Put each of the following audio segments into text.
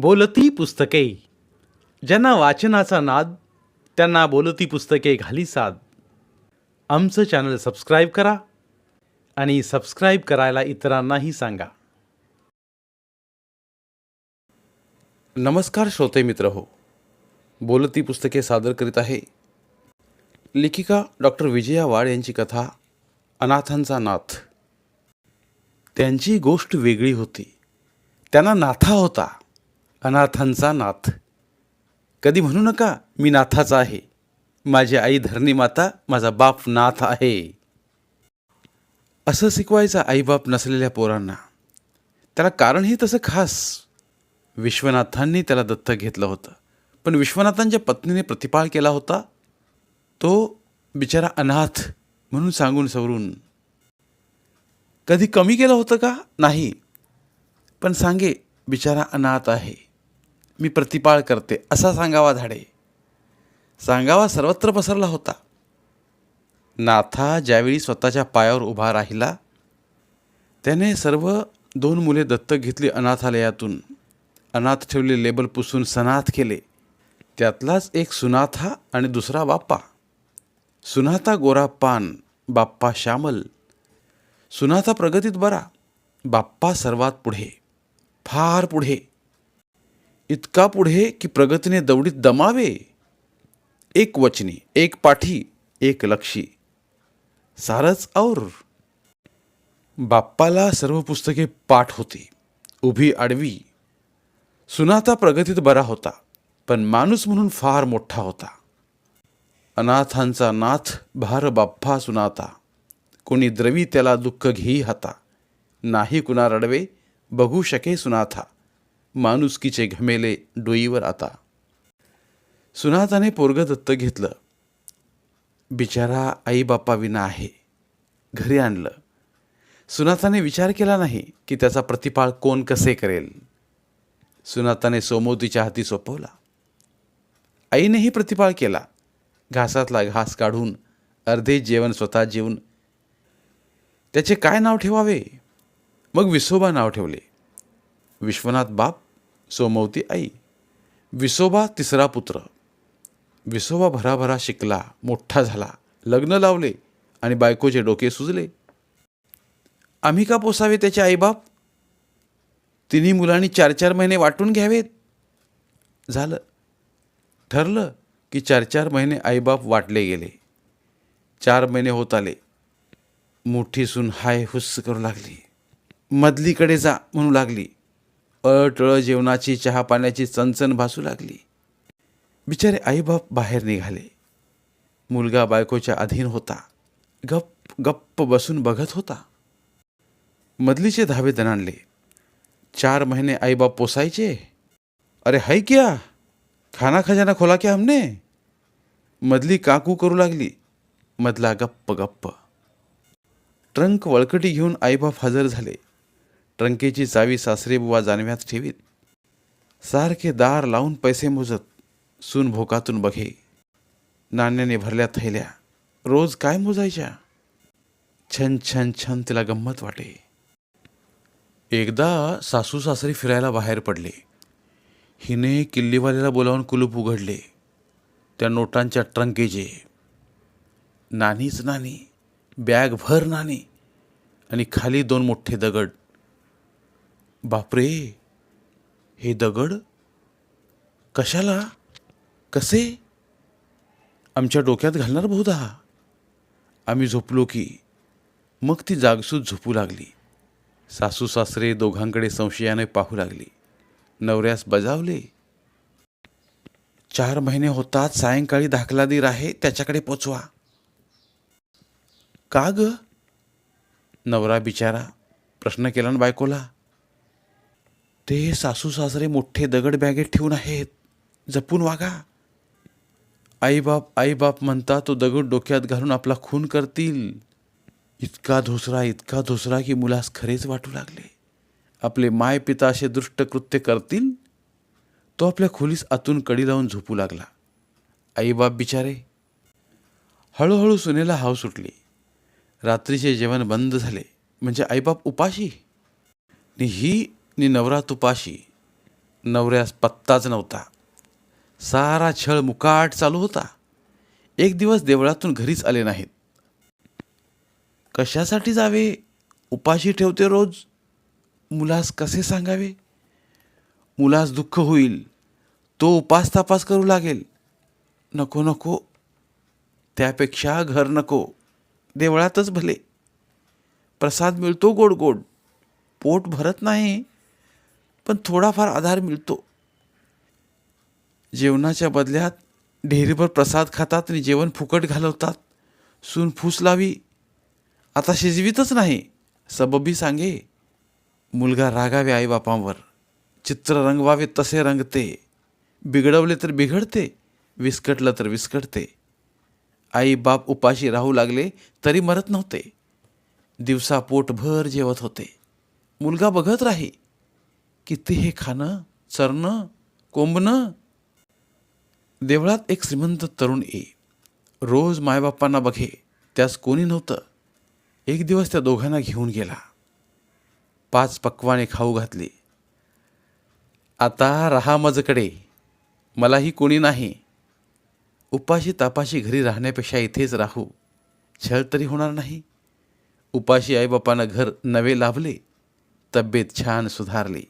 बोलती पुस्तके. ज्यांना वाचनाचा नाद त्यांना बोलती पुस्तके घाली साद. आमचं चॅनल सबस्क्राईब करा आणि सबस्क्राईब करायला इतरांनाही सांगा. नमस्कार श्रोते मित्र हो. बोलती पुस्तके सादर करीत आहे. लेखिका डॉक्टर विजया वाड यांची कथा अनाथांचा नाथ. त्यांची गोष्ट वेगळी होती. त्यांना नाथा होता. अनाथांचा नाथ. कधी म्हणू नका मी नाथाचा आहे. माझी आई धरणी माता माझा बाप नाथ आहे. असं शिकवायचा आईबाप नसलेल्या पोरांना. त्याला कारणही तसं खास. विश्वनाथांनी त्याला दत्तक घेतलं होतं. पण विश्वनाथांच्या पत्नीने प्रतिपाळ केला होता. तो बिचारा अनाथ म्हणून सांगून सवरून. कधी कमी केलं होतं का? नाही. पण सांगे बिचारा अनाथ आहे. मी प्रतिपाळ करते. असा सांगावा धाडे सांगावा सर्वत्र पसरला होता. नाथा ज्यावेळी स्वतःच्या पायावर उभा राहिला त्याने सर्व दोन मुले दत्तक घेतली अनाथालयातून. अनाथ ठेवले लेबल पुसून सनाथ केले. त्यातलाच एक सुनाथा आणि दुसरा बाप्पा. सुनाथा गोरा पान बाप्पा श्यामल. सुनाथा प्रगतीत बरा. बाप्पा सर्वात पुढे. फार पुढे. इतका पुढे की प्रगतीने दौडीत दमावे. एक वचनी एक पाठी एक लक्षी. सारच और. बाप्पाला सर्व पुस्तके पाठ होती. उभी आडवी. सुनाता प्रगतीत बरा होता पण माणूस म्हणून फार मोठा होता. अनाथांचा नाथ भार बाप्पा सुनाता. कोणी द्रवी त्याला दुःख घेई हाता. नाही कुणा रडवे बघू शके सुनाथा. माणुसकीचे घमेले डोईवर आता. सुनाताने पोरग दत्त घेतलं. बिचारा आई आहे. घरी आणलं. सुनाताने विचार केला नाही की त्याचा प्रतिपाळ कोण कसे करेल. सुनाताने सोमोतीच्या हाती सोपवला. आईनेही प्रतिपाळ केला. घासातला घास काढून अर्धे जेवण स्वतः जेवून. त्याचे काय नाव ठेवावे? मग विसोबा नाव ठेवले. विश्वनाथ बाप सोमवती आई विसोबा तिसरा पुत्र. विसोबा भराभरा शिकला मोठा झाला लग्न लावले आणि बायकोचे डोके सुजले. आम्ही का पोसावे त्याचे आईबाप? तिन्ही मुलांनी चार चार महिने वाटून घ्यावेत. झालं. ठरलं की चार चार महिने आईबाप वाटले गेले. चार महिने होत आले. मोठी सून हाय हुस्स करू लागली. मधलीकडे जा म्हणू लागली. अळटळ जेवणाची चहा पाण्याची चणचण भासू लागली. बिचारे आईबाप बाहेर निघाले. मुलगा बायकोच्या अधीन होता. गप्प गप्प बसून बघत होता. मधलीचे धावे दणाणले. चार महिने आईबाप पोसायचे. अरे है क्या? खाना खजाना खोला क्या हमने? मधली काकू करू लागली. मधला गप्प गप्प. ट्रंक वळकटी घेऊन आईबाप हजर झाले. ट्रंकेची चावी सासरे बुवा जाणव्यात ठेवीत. सारखे दार लावून पैसे मोजत सून भोकातून बघे. नाण्याने भरल्या थैल्या. रोज काय मोजायच्या? छन छन छन तिला गंमत वाटे. एकदा सासू सासरी फिरायला बाहेर पडले. हिने किल्लीवाल्याला बोलावून कुलूप उघडले. त्या नोटांच्या ट्रंकेचे. नानीच नानी बॅग भर नाणी आणि खाली दोन मोठे दगड. बापरे हे दगड कशाला? कसे? आमच्या डोक्यात घालणार बहुधा. आम्ही झोपलो की मग ती जागसूत झोपू लागली. सासू सासरे दोघांकडे संशयाने पाहू लागली. नवऱ्यास बजावले. चार महिने होतात सायंकाळी दाखलादीर आहे त्याच्याकडे पोचवा. का ग? नवरा बिचारा प्रश्न केला ना बायकोला. ते सासू सासरे मोठे दगड बॅगेत ठेवून आहेत. जपून वागा. आईबाप आईबाप म्हणता तो दगड डोक्यात घालून आपला खून करतील. इतका धोसरा इतका धोसरा की मुलास खरेच वाटू लागले. आपले माय पिता असे दृष्ट कृत्य करतील? तो आपल्या खोलीस आतून कडी लावून झोपू लागला. आईबाप बिचारे. हळूहळू सुनेला हाव सुटली रात्रीचे जेवण बंद झाले. म्हणजे आईबाप उपाशी. ही नि नवरा तुपाशी नवऱ्यास पत्ताच नव्हता. सारा छळ मुकाट चालू होता. एक दिवस देवळातून घरीच आले नाहीत. कशासाठी जावे? उपाशी ठेवते रोज. मुलास कसे सांगावे? मुलास दुःख होईल. तो उपास तापास करू लागेल. नको नको. त्यापेक्षा घर नको. देवळातच भले. प्रसाद मिळतो गोड गोड. पोट भरत नाही. पण थोडाफार आधार मिळतो. जेवणाच्या बदल्यात ढेरीभर प्रसाद खातात आणि जेवण फुकट घालवतात. सून फूस लावी. आता शिजवीतच नाही. सबबी सांगे. मुलगा रागावे आईबापांवर. चित्र रंगवावे तसे रंगते. बिघडवले तर बिघडते. विस्कटलं तर विस्कटते. आई बाप उपाशी राहू लागले तरी मरत नव्हते. दिवसा पोटभर जेवत होते. मुलगा बघत राही. किती हे खाणं चरणं कोंबणं देवळात एक श्रीमंत तरुण ये. रोज मायबापांना बघे त्यास कोणी नव्हतं. एक दिवस त्या दोघांना घेऊन गेला. पाच पक्वाने खाऊ घातले. आता रहा मजकडे. मलाही कोणी नाही. उपाशी तापाशी घरी राहण्यापेक्षा इथेच राहू. छळ तरी होणार नाही. उपाशी आईबापानं घर नवे लाभले. तब्येत छान सुधारली.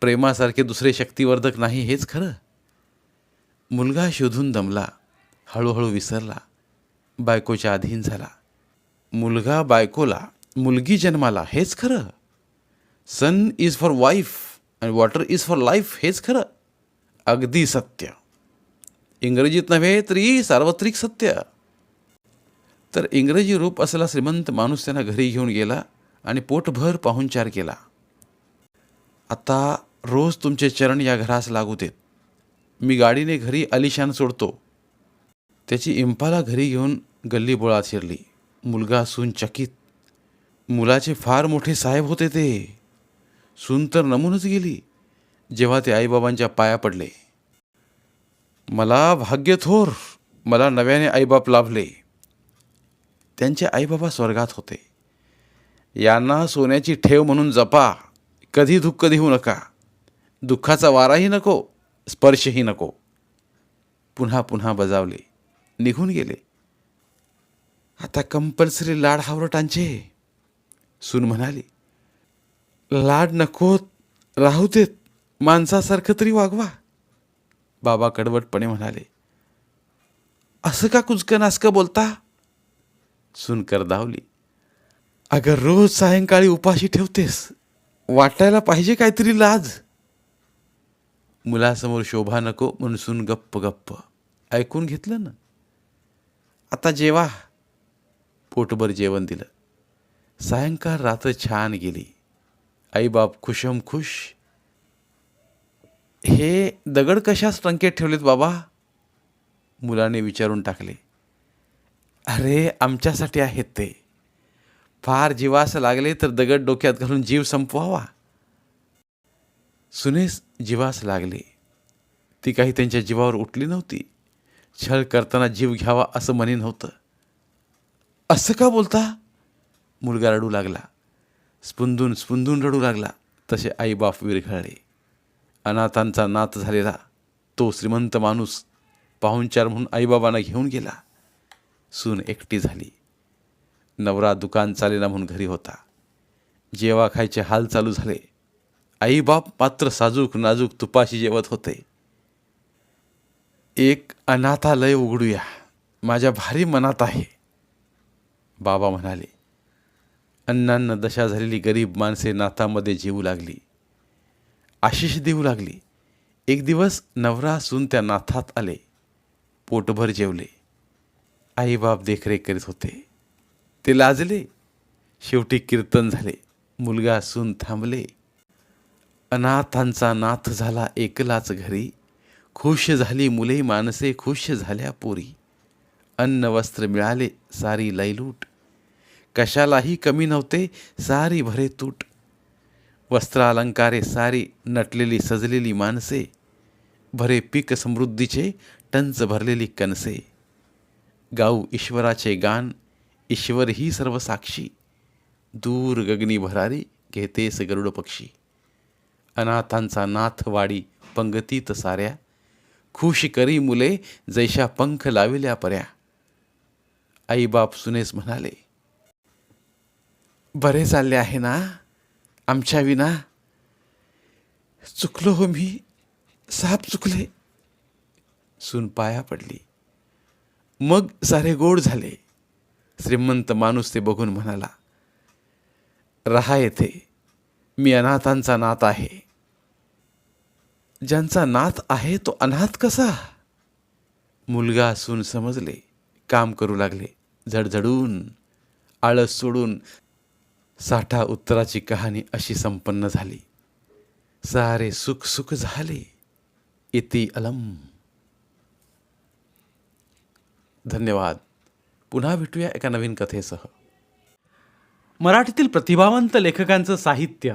प्रेमासारखे दुसरे शक्तिवर्धक नाही हेच खरं. मुलगा शोधून दमला हळूहळू विसरला बायकोच्या अधीन झाला. मुलगा बायकोला मुलगी जन्माला हेच खरं. Son is for wife and water is for life हेच खरं. अगदी सत्य. इंग्रजीत नव्हे तरी सार्वत्रिक सत्य. तर इंग्रजी रूप असलेला श्रीमंत माणूस त्यांना घरी घेऊन गेला आणि पोटभर पाहुणचार केला. आता रोज तुमचे चरण या घरास लागू देत. मी गाडीने घरी अलिशान सोडतो. त्याची इम्पाला घरी घेऊन गल्ली बोळात शिरली. मुलगा सून चकित. मुलाचे फार मोठे साहेब होते ते. सून तर नमूनच गेली. जेव्हा ते आईबाबांच्या पाया पडले. मला भाग्य थोर. मला नव्याने आईबाप लाभले. त्यांचे आईबाबा स्वर्गात होते. यांना सोन्याची ठेव म्हणून जपा. कधी दुःख देऊ नका. दुःखाचा वाराही नको स्पर्शही नको. पुन्हा पुन्हा बजावले निघून गेले. आता कंपल्सरी लाड हावरटांचे. सून म्हणाली लाड नकोत राहू देत माणसासारखं तरी वागवा. बाबा कडवटपणे म्हणाले असं का कुचकं नासकं बोलता? सून करदावली अगं रोज सायंकाळी उपाशी ठेवतेस वाटायला पाहिजे काहीतरी लाज. मुलासमोर शोभा नको म्हणून सून गप्प गप्प. ऐकून घेतलं ना? आता जेवा. पोटभर जेवण दिलं. सायंकाळ रात्र छान गेली. आईबाप खुशम खुश. हे दगड कशास टंकेत ठेवलेत बाबा? मुलाने विचारून टाकले. अरे आमच्यासाठी आहेत ते. फार जीवास लागले तर दगड डोक्यात घालून जीव संपवावा. सुनेस जीवास लागले. ती काही त्यांच्या जीवावर उठली नव्हती. छळ करताना जीव घ्यावा असं म्हणे नव्हतं असं का बोलता? मुलगा रडू लागला. स्पुंदून स्पुंदून रडू लागला. तसे आईबाप विरघळले. अनाथांचा नात झालेला तो श्रीमंत माणूस पाहुणचार म्हणून आईबाबांना घेऊन गेला. सून एकटी झाली. नवरा दुकान चालेना म्हणून घरी होता. जेवा खायचे हाल चालू झाले. आईबाप मात्र साजूक नाजूक तुपाशी जेवत होते. एक अनाथालय उघडूया. माझ्या भारी मनात आहे. बाबा म्हणाले अण्णांना दशा झालेली गरीब माणसे नाथामध्ये जीवू लागली. आशिष देऊ लागली. एक दिवस नवरा सून त्या नाथात आले. पोटभर जेवले. आईबाप देखरेख करीत होते. ते लाजले. शेवटी कीर्तन झाले. मुलगा सून थांबले. अनाथांचा नाथ झाला एकलाच घरी. खुश झाली मुले माणसे खुश झाल्या पोरी. अन्न वस्त्र मिळाले सारी लयलूट. कशालाही कमी नव्हते सारी भरे तूट. वस्त्रालंकारे सारी नटलेली सजलेली माणसे. भरे पीक समृद्धीचे टंच भरलेली कणसे. गाऊ ईश्वराचे गान ईश्वर ही सर्व साक्षी दूर गगनी भरारी घेतेस गरुड पक्षी. अनाथांचा नाथवाडी पंगतीत साऱ्या. खुश करी मुले जैशा पंख लाविल्या पर्या आईबाप सुनेस म्हणाले बरे चालले आहे ना? आमच्या विना? चुकलो हो मी. साप चुकले. सून पाया पडली. मग सारे गोड झाले. श्रीमंत माणूस ते बघून म्हणाला रहा येथे. मी अनाथांचा नाथ आहे. ज्यांचा नाथ आहे तो अनाथ कसा? मुलगा असून समजले काम करू लागले झडझडून आळस सोडून साठा उत्तराची कहाणी अशी संपन्न झाली. सारे सुख सुख झाले. इति अलम. धन्यवाद. पुन्हा भेटूया एका नवीन कथेसह. मराठीतील प्रतिभावंत लेखकांचं साहित्य.